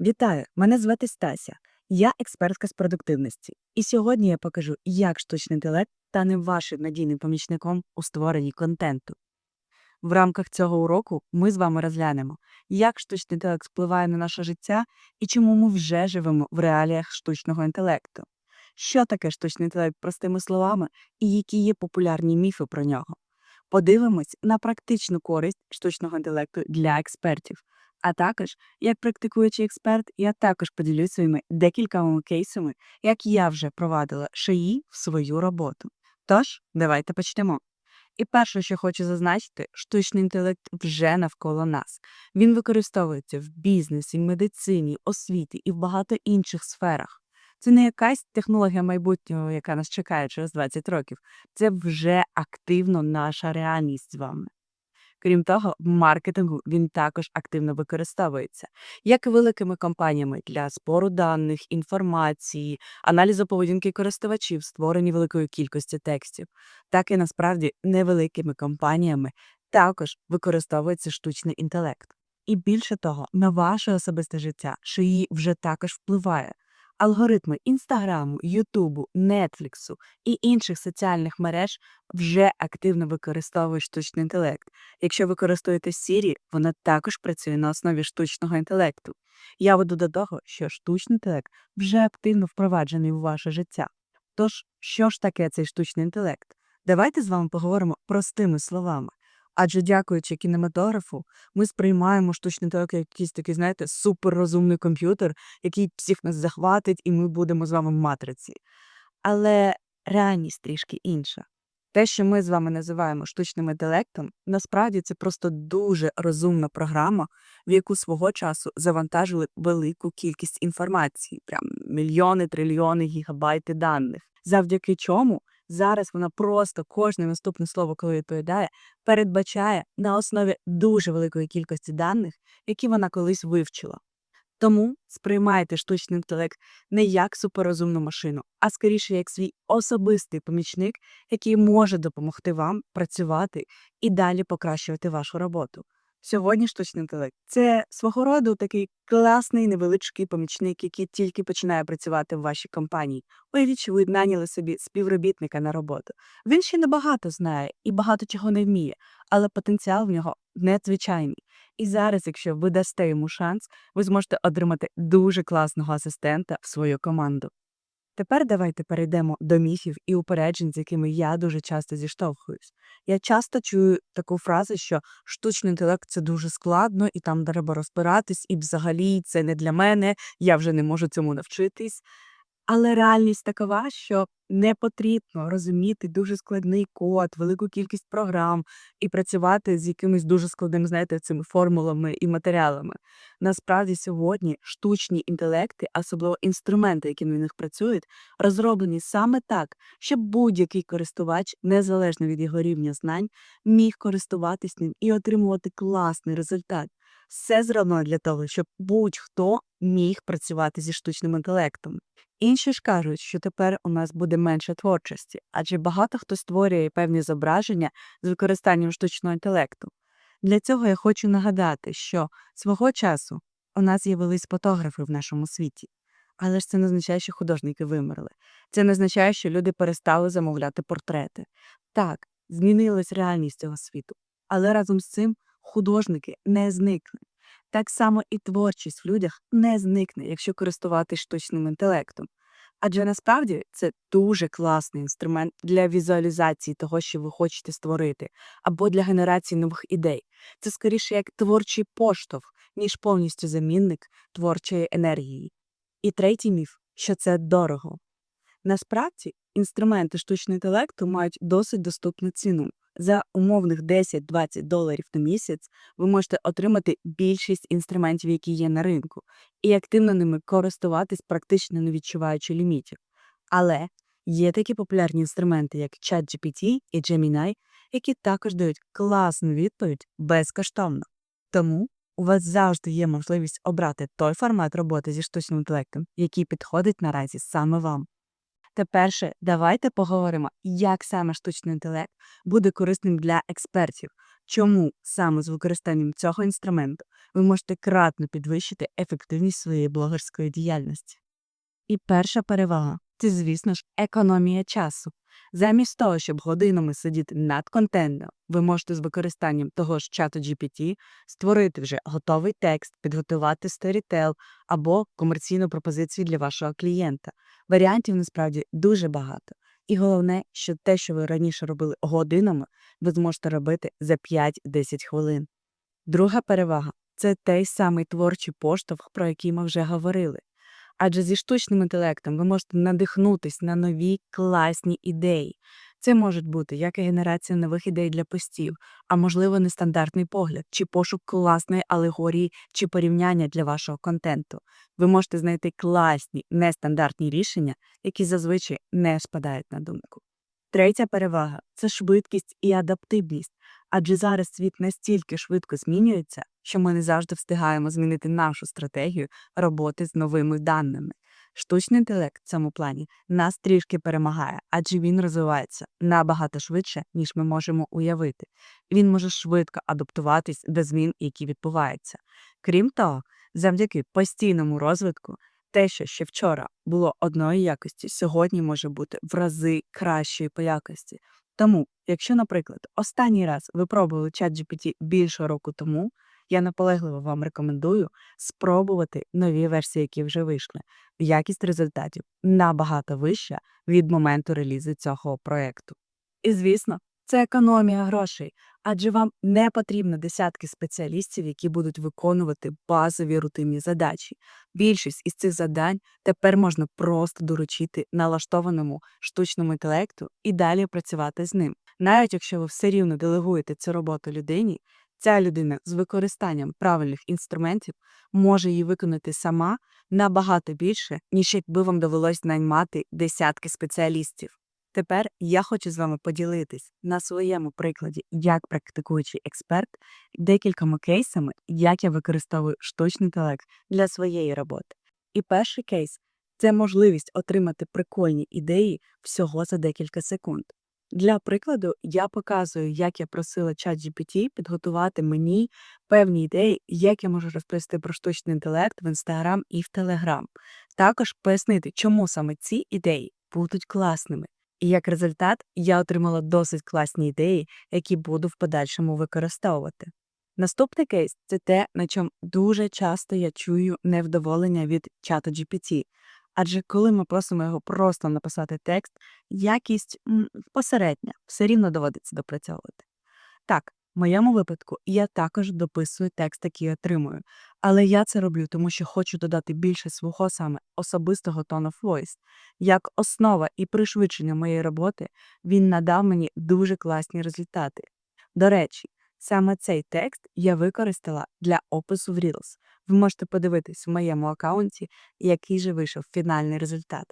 Вітаю! Мене звати Стася. Я експертка з продуктивності. І сьогодні я покажу, як штучний інтелект стане вашим надійним помічником у створенні контенту. В рамках цього уроку ми з вами розглянемо, як штучний інтелект впливає на наше життя і чому ми вже живемо в реаліях штучного інтелекту. Що таке штучний інтелект простими словами і які є популярні міфи про нього. Подивимось на практичну користь штучного інтелекту для експертів. А також, як практикуючий експерт, я також поділюсь своїми декількома кейсами, як я вже провадила шиї в свою роботу. Тож, давайте почнемо. І перше, що хочу зазначити, штучний інтелект вже навколо нас. Він використовується в бізнесі, медицині, освіті і в багато інших сферах. Це не якась технологія майбутнього, яка нас чекає через 20 років. Це вже активно наша реальність з вами. Крім того, в маркетингу він також активно використовується як великими компаніями для збору даних, інформації, аналізу поведінки користувачів, створення великої кількості текстів, так і насправді невеликими компаніями також використовується штучний інтелект. І більше того, на ваше особисте життя шиї вже також впливає. Алгоритми Інстаграму, Ютубу, Нетфліксу і інших соціальних мереж вже активно використовують штучний інтелект. Якщо ви користуєтесь Siri, вона також працює на основі штучного інтелекту. Я веду до того, що штучний інтелект вже активно впроваджений у ваше життя. Тож, що ж таке цей штучний інтелект? Давайте з вами поговоримо простими словами. Адже дякуючи кінематографу, ми сприймаємо штучний інтелект як якийсь такий, знаєте, суперрозумний комп'ютер, який всіх нас захватить, і ми будемо з вами в матриці. Але реальність трішки інша. Те, що ми з вами називаємо штучним інтелектом, насправді це просто дуже розумна програма, в яку свого часу завантажили велику кількість інформації, прям мільйони, трильйони гігабайти даних, завдяки чому зараз вона просто кожне наступне слово, коли відповідає, передбачає на основі дуже великої кількості даних, які вона колись вивчила. Тому сприймайте штучний інтелект не як суперрозумну машину, а скоріше як свій особистий помічник, який може допомогти вам працювати і далі покращувати вашу роботу. Сьогодні штучний інтелект це свого роду такий класний невеличкий помічник, який тільки починає працювати в вашій компанії. Уявіть, що ви наняли собі співробітника на роботу. Він ще не багато знає і багато чого не вміє, але потенціал в нього надзвичайний. І зараз, якщо ви дасте йому шанс, ви зможете отримати дуже класного асистента в свою команду. Тепер давайте перейдемо до міфів і упереджень, з якими я дуже часто зіштовхуюсь. Я часто чую таку фразу, що штучний інтелект це дуже складно, і там треба розбиратись, і взагалі це не для мене, я вже не можу цьому навчитись. Але реальність такова, що не потрібно розуміти дуже складний код, велику кількість програм і працювати з якимись дуже складними, знаєте, цими формулами і матеріалами. Насправді сьогодні штучні інтелекти, особливо інструменти, які на них працюють, розроблені саме так, щоб будь-який користувач, незалежно від його рівня знань, міг користуватись ним і отримувати класний результат. Все зроблено для того, щоб будь-хто міг працювати зі штучним інтелектом. Інші ж кажуть, що тепер у нас буде менше творчості, адже багато хто створює певні зображення з використанням штучного інтелекту. Для цього я хочу нагадати, що свого часу у нас з'явились фотографи в нашому світі. Але ж це не означає, що художники вимерли. Це не означає, що люди перестали замовляти портрети. Так, змінилась реальність цього світу, але разом з цим художники не зникли. Так само і творчість в людях не зникне, якщо користуватись штучним інтелектом. Адже насправді це дуже класний інструмент для візуалізації того, що ви хочете створити, або для генерації нових ідей. Це скоріше як творчий поштовх, ніж повністю замінник творчої енергії. І третій міф, що це дорого. Насправді, інструменти штучного інтелекту мають досить доступну ціну. За умовних 10-20 доларів на місяць ви можете отримати більшість інструментів, які є на ринку, і активно ними користуватись, практично не відчуваючи лімітів. Але є такі популярні інструменти, як ChatGPT і Gemini, які також дають класну відповідь безкоштовно. Тому у вас завжди є можливість обрати той формат роботи зі штучним інтелектом, який підходить наразі саме вам. Тепер же давайте поговоримо, як саме штучний інтелект буде корисним для експертів, чому саме з використанням цього інструменту ви можете кратно підвищити ефективність своєї блогерської діяльності. І перша перевага це, звісно ж, економія часу. Замість того, щоб годинами сидіти над контентом, ви можете з використанням того ж чату GPT створити вже готовий текст, підготувати сторітел або комерційну пропозицію для вашого клієнта. Варіантів насправді дуже багато. І головне, що те, що ви раніше робили годинами, ви зможете робити за 5-10 хвилин. Друга перевага це той самий творчий поштовх, про який ми вже говорили. Адже зі штучним інтелектом ви можете надихнутись на нові класні ідеї. Це можуть бути як і генерація нових ідей для постів, а можливо, нестандартний погляд, чи пошук класної алегорії чи порівняння для вашого контенту. Ви можете знайти класні нестандартні рішення, які зазвичай не спадають на думку. Третя перевага це швидкість і адаптивність, адже зараз світ настільки швидко змінюється, що ми не завжди встигаємо змінити нашу стратегію роботи з новими даними. Штучний інтелект в цьому плані нас трішки перемагає, адже він розвивається набагато швидше, ніж ми можемо уявити. Він може швидко адаптуватись до змін, які відбуваються. Крім того, завдяки постійному розвитку, те, що ще вчора було одної якості, сьогодні може бути в рази кращої по якості. Тому, якщо, наприклад, останній раз ви пробували ChatGPT більше року тому, я наполегливо вам рекомендую спробувати нові версії, які вже вийшли. Якість результатів набагато вища від моменту релізу цього проєкту. І, звісно, це економія грошей, адже вам не потрібно десятки спеціалістів, які будуть виконувати базові рутинні задачі. Більшість із цих завдань тепер можна просто доручити налаштованому штучному інтелекту і далі працювати з ним. Навіть якщо ви все рівно делегуєте цю роботу людині, ця людина з використанням правильних інструментів може її виконати сама набагато більше, ніж якби вам довелось наймати десятки спеціалістів. Тепер я хочу з вами поділитись на своєму прикладі, як практикуючий експерт, декількома кейсами, як я використовую штучний інтелект для своєї роботи. І перший кейс це можливість отримати прикольні ідеї всього за декілька секунд. Для прикладу, я показую, як я просила ChatGPT підготувати мені певні ідеї, як я можу розповісти про штучний інтелект в Instagram і в Telegram. Також пояснити, чому саме ці ідеї будуть класними. І як результат я отримала досить класні ідеї, які буду в подальшому використовувати. Наступний кейс це те, на чому дуже часто я чую невдоволення від чату GPT. Адже коли ми просимо його просто написати текст, якість посередня, все рівно доводиться допрацьовувати. Так, в моєму випадку я також дописую текст, який отримую, але я це роблю, тому що хочу додати більше свого саме особистого tone of voice. Як основа і пришвидшення моєї роботи він надав мені дуже класні результати. До речі, саме цей текст я використала для опису в Reels. Ви можете подивитись в моєму аккаунті, який же вийшов фінальний результат.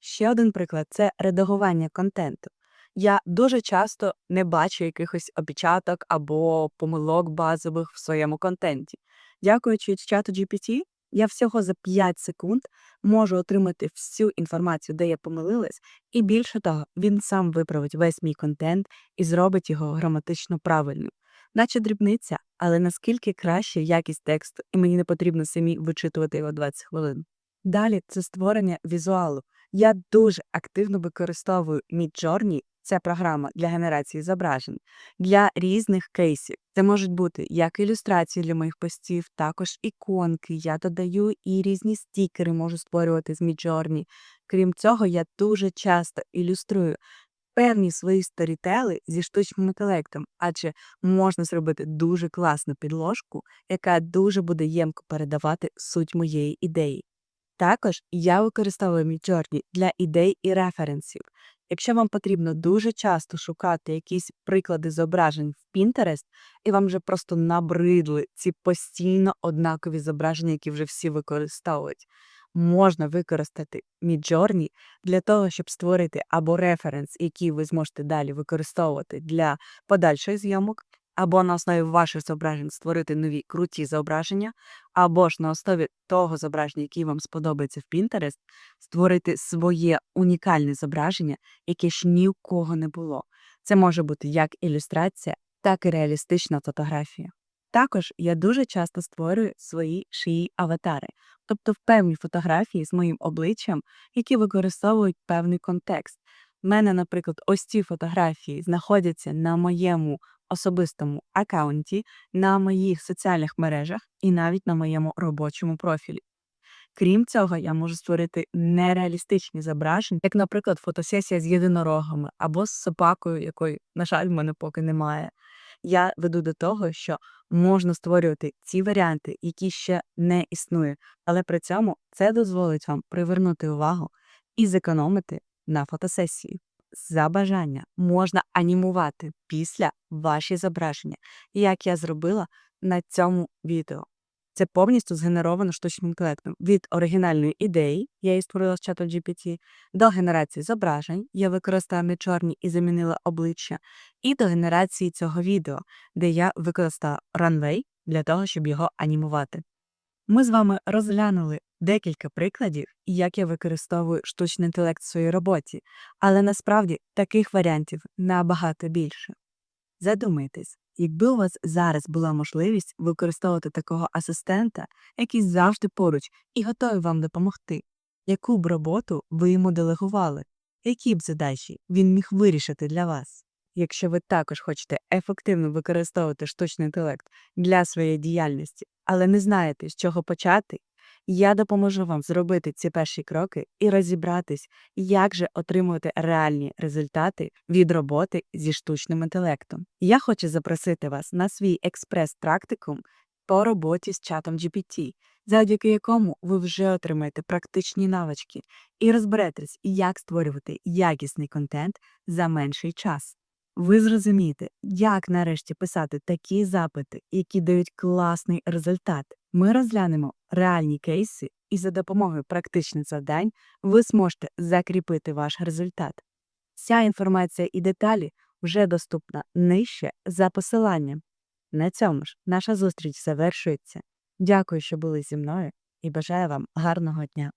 Ще один приклад це редагування контенту. Я дуже часто не бачу якихось опечаток або помилок базових в своєму контенті. Дякуючи чату GPT, я всього за 5 секунд можу отримати всю інформацію, де я помилилась, і більше того, він сам виправить весь мій контент і зробить його граматично правильним. Наче дрібниця, але наскільки краще якість тексту, і мені не потрібно самі вичитувати його 20 хвилин. Далі це створення візуалу. Я дуже активно використовую Midjourney, це програма для генерації зображень, для різних кейсів. Це можуть бути як ілюстрації для моїх постів, також іконки. Я додаю і різні стікери можу створювати з Midjourney. Крім цього, я дуже часто ілюструю певні свої сторітели зі штучним інтелектом, адже можна зробити дуже класну підложку, яка дуже буде ємко передавати суть моєї ідеї. Також я використовую Midjourney для ідей і референсів. Якщо вам потрібно дуже часто шукати якісь приклади зображень в Pinterest, і вам вже просто набридли ці постійно однакові зображення, які вже всі використовують, можна використати Midjourney для того, щоб створити або референс, який ви зможете далі використовувати для подальших зйомок, або на основі ваших зображень створити нові круті зображення, або ж на основі того зображення, яке вам сподобається в Pinterest, створити своє унікальне зображення, яке ж ні у кого не було. Це може бути як ілюстрація, так і реалістична фотографія. Також я дуже часто створюю свої шиї аватари, тобто певні фотографії з моїм обличчям, які використовують певний контекст. У мене, наприклад, ось ці фотографії знаходяться на моєму особистому аккаунті, на моїх соціальних мережах і навіть на моєму робочому профілі. Крім цього, я можу створити нереалістичні зображення, як, наприклад, фотосесія з єдинорогами або з собакою, якої, на жаль, в мене поки немає. Я веду до того, що можна створювати ці варіанти, які ще не існують, але при цьому це дозволить вам привернути увагу і зекономити на фотосесії. За бажання можна анімувати після ваші зображення, як я зробила на цьому відео. Це повністю згенеровано штучним інтелектом. Від оригінальної ідеї, я її створила з чатом GPT, до генерації зображень, я використала мічорні і замінила обличчя, і до генерації цього відео, де я використала Runway для того, щоб його анімувати. Ми з вами розглянули декілька прикладів, як я використовую штучний інтелект в своїй роботі, але насправді таких варіантів набагато більше. Задумайтесь, якби у вас зараз була можливість використовувати такого асистента, який завжди поруч і готовий вам допомогти, яку б роботу ви йому делегували, які б задачі він міг вирішити для вас? Якщо ви також хочете ефективно використовувати штучний інтелект для своєї діяльності, але не знаєте, з чого почати, я допоможу вам зробити ці перші кроки і розібратись, як же отримувати реальні результати від роботи зі штучним інтелектом. Я хочу запросити вас на свій експрес-практикум по роботі з чатом GPT, завдяки якому ви вже отримаєте практичні навички і розберетесь, як створювати якісний контент за менший час. Ви зрозумієте, як нарешті писати такі запити, які дають класний результат. Ми розглянемо реальні кейси, і за допомогою практичних завдань ви зможете закріпити ваш результат. Ця інформація і деталі вже доступна нижче за посиланням. На цьому ж наша зустріч завершується. Дякую, що були зі мною, і бажаю вам гарного дня.